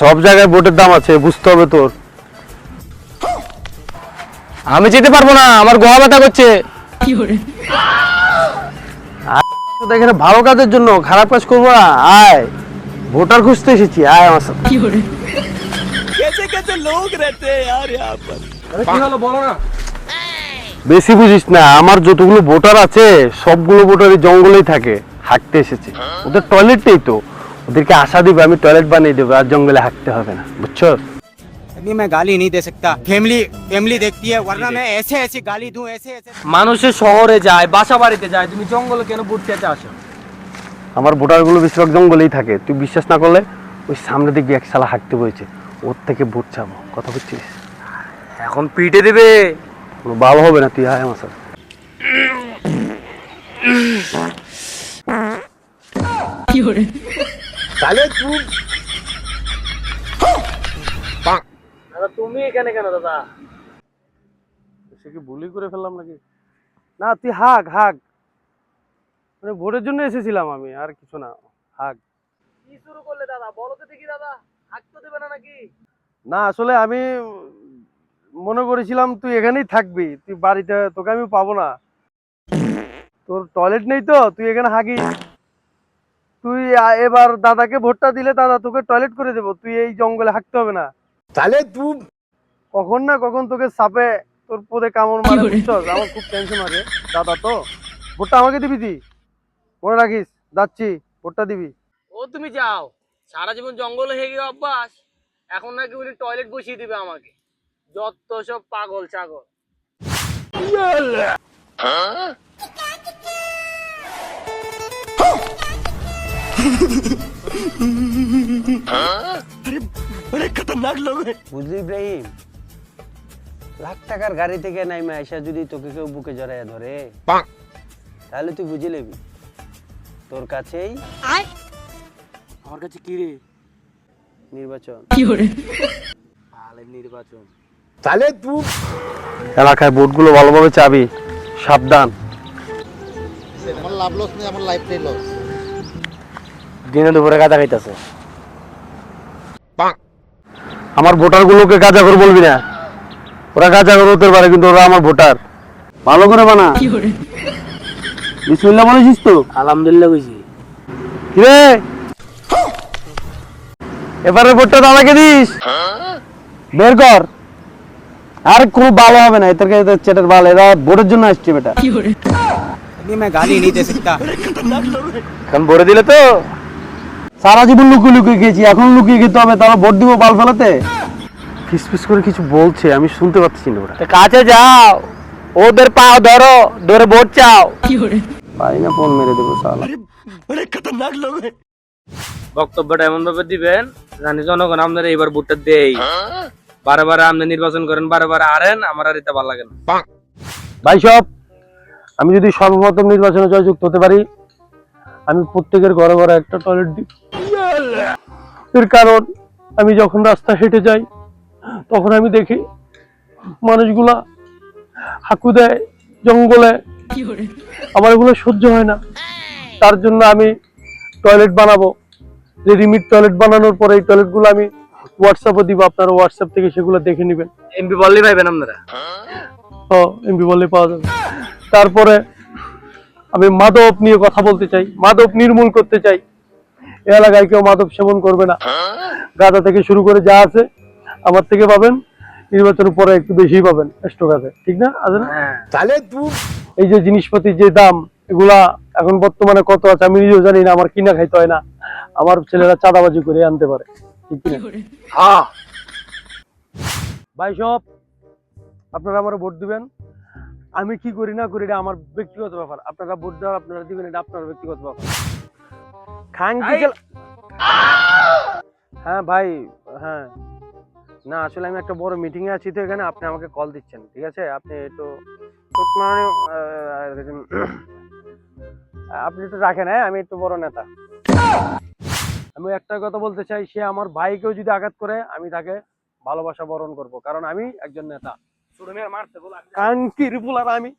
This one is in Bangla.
সব জায়গায় ভোটের দাম আছে বুঝতে হবে তোর। আমি যেতে পারব না আমার গোয়া ব্যথা করছে। এখানে ভালো কাজের জন্য খারাপ কাজ করব না আয়। ভোটার খুঁজতে এসেছি আয় আমার সাথে। কি হলো বলো না। বেশি বুঝিস না আমার যতগুলো ভোটার আছে সবগুলো ভোটারই জঙ্গলেই থাকে হাঁটতে এসেছে ওদের টয়লেট নেই তো ওদেরকে আশা দিবে আমি টয়লেট বানিয়ে দেবো আর জঙ্গলে হাঁটতে হবে না বুঝছো अभी मैं गाली नहीं दे सकता फैमिली फैमिली देखती है वरना मैं ऐसे ऐसी गाली दूं ऐसे ऐसे মানুষের শহরে যায় বাসা বাড়িতে যায় তুমি জঙ্গলে কেন বুট খেতে আসো আমার ভোটারগুলো বেশিরভাগ জঙ্গলেই থাকে তুই বিশ্বাস না করলে ওই সামনে দেখবি এক সালা হাঁটতে বইছে ওর থেকে ভোট চাবো কথা বুঝছিস এখন পিটে দেবে কোনো ভালো হবে না তুই আয় আমার সাথে? দাদা তুমি এখানে কেন দাদা? সে কি ভুলই করে ফেললাম নাকি? না তুই হাক হাক মানে ভোটের জন্য এসেছিলাম আমি আর কিছু না। হাগ। কি শুরু করলে দাদা? বলো তো দেখি দাদা। হাগ তো দেবে না নাকি? না আসলে আমি মনে করেছিলাম তুই এখানেই থাকবি তুই বাড়িতে তোকে আমি পাবো না। তোর টয়লেট নেই তো তুই এখানে হাগি তুই এবার দাদাকে ভোটটা দিলে দাদা তোকে টয়লেট করে দেবো তুই এই জঙ্গলে হাঁকতে হবে না। তাহলে তুই কখন না কখন তোকে সাপে তোর পদে কামড় মারে বুঝছস? আমার খুব টেনশন আছে। দাদা তো ভোটটা আমাকে দিবি তুই? মনে রাখিস যাচ্ছি ভোটটা দিবি। ও তুমি যাও। সারা জীবন জঙ্গলে হয়ে গিয়ে অভ্যাস। এখন নাকি উনি টয়লেট বসিয়ে দিবে আমাকে। যত সব পাগল ছাগল। বুঝলি ইব্রাহিম? লাখ টাকার গাড়ি থেকে নাইমা এসে যদি তোকে কেউ বুকে জড়াইয়া ধরে তাহলে তুই বুঝে নেবি। তোর কাছেই আমার কাছে কি রে? নির্বাচন। ভালো নির্বাচন। এলাকায় ভোটগুলো ভালোভাবে চাবি। সাবধান। আমার লাভ লস নেই আমার লাইফটাই লস দিনে দুপুরে কাজা খাইতেছে। আমার ভোটার গুলোকে কাজা করে বলবি না। ওরা কাজা করে হতে পারে কিন্তু ওরা আমার ভোটার। ভালো করে বানা। বিসমিল্লাহ বলেছিস তো? আলহামদুলিল্লাহ কইছি। কিরে? এবারে ভোটটা দাদাকে দিস। বের কর। আর কোনো ভালো হবে না এদের কাছে চেটার বাল এরা বোর্ডের জন্য আসছে বেটা। এখন ভরে দিলে তো। সারা জীবন লুকিয়ে লুকিয়ে গেছি এখন লুকিয়ে খেতে হবে তারা ভোট দিব বাল ফেলাতে। ফিসফিস করে কিছু বলছে আমি শুনতে পাচ্ছি না ওরা। কাছে যাও ওদের পা ধরো ধরে ভোট চাও। পারি না ফোন মেরে দেবো বক্তব্যটা এমন ভাবে দিবেন জানি জনগণ আপনারা এবার ভোটটা দেয় বারে বারে আপনি নির্বাচন করেন বারে বারে আরেন আমার আর এটা ভালো লাগে না। ভাই সব আমি যদি সর্বপ্রথম নির্বাচনে জয়যুক্ত হতে পারি আমি প্রত্যেকের ঘরে ঘরে একটা টয়লেট দিই। এর কারণ আমি যখন রাস্তা হেঁটে যাই তখন আমি দেখি মানুষগুলা হাঁকু দেয় জঙ্গলে। আমার এগুলো সহ্য হয় না। তার জন্য আমি টয়লেট বানাবো। রেডিমেড টয়লেট বানানোর পরে এই টয়লেটগুলো আমি হোয়াটসঅ্যাপে দিব আপনারা হোয়াটসঅ্যাপ থেকে সেগুলো দেখে নেবেন। এমপি বললেই পাইবেন আপনারা। ও এমপি বললে পাওয়া যাবে। তারপরে আমি মাদক নিয়ে কথা বলতে চাই। মাদক নির্মূল করতে চাই। এ এলাকায় কেউ মাদক সেবন করবে না। গাঁদা থেকে শুরু করে যা আছে আমার থেকে পাবেন। নির্বাচনের পরে একটু বেশি পাবেন স্টক আছে ঠিক না আছে না হ্যাঁ এই যে জিনিসপাতির যে দাম এগুলা এখন বর্তমানে কত আছে আমি নিজেও জানি না আমার কিনা খাইতে হয় না। আমার ছেলেরা চাঁদাবাজি করে আনতে পারে। ঠিক হ্যাঁ ভাই সব আপনারা আমার ভোট দিবেন। আমি কি করি না করি এটা আমার ব্যক্তিগত ব্যাপার। আপনারা ভোট দেওয়ার আপনারা দিবেন এটা আপনার ব্যক্তিগত ব্যাপার! খেলা হ্যাঁ ভাই হ্যাঁ। না আসলে আমি একটা বড় মিটিং এ আছি তো এখানে আপনি আমাকে কল দিচ্ছেন ঠিক আছে? আপনি মানে আপনি একটু রাখেন হ্যাঁ? আমি একটু বড় নেতা। আমি একটা কথা বলতে চাই সে আমার ভাইকেও যদি আঘাত করে আমি তাকে ভালোবাসা বরণ করব। কারণ আমি একজন নেতা। কারণ কি আমি।